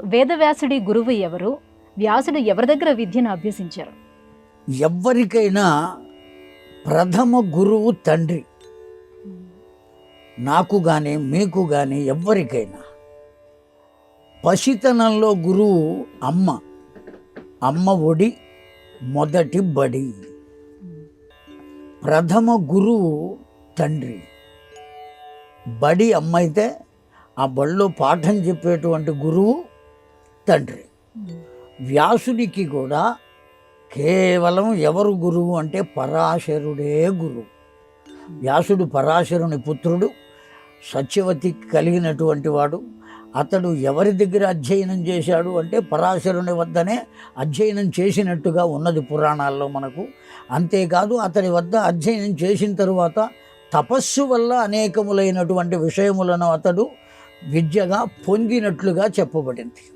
వేదవ్యాసుడి గురువు ఎవరు? వ్యాసుడు ఎవరి దగ్గర విద్యను అభ్యసించారు? ఎవ్వరికైనా ప్రథమ గురువు తండ్రి. నాకు కానీ మీకు కానీ ఎవ్వరికైనా పసితనంలో గురువు అమ్మ. అమ్మ ఒడి మొదటి బడి. ప్రథమ గురువు తండ్రి. బడి అమ్మ అయితే ఆ బడిలో పాఠం చెప్పేటువంటి గురువు తండ్రి. వ్యాసుడికి కూడా కేవలం ఎవరు గురువు అంటే పరాశరుడే గురువు. వ్యాసుడు పరాశరుని పుత్రుడు సత్యవతి కలిగినటువంటి వాడు అతడు ఎవరి దగ్గర అధ్యయనం చేశాడు అంటే పరాశరుని వద్దనే అధ్యయనం చేసినట్టుగా ఉన్నది పురాణాల్లో మనకు. అంతేకాదు అతడి వద్ద అధ్యయనం చేసిన తరువాత తపస్సు వల్ల అనేకములైనటువంటి విషయములను అతడు విద్యగా పొందినట్లుగా చెప్పబడింది.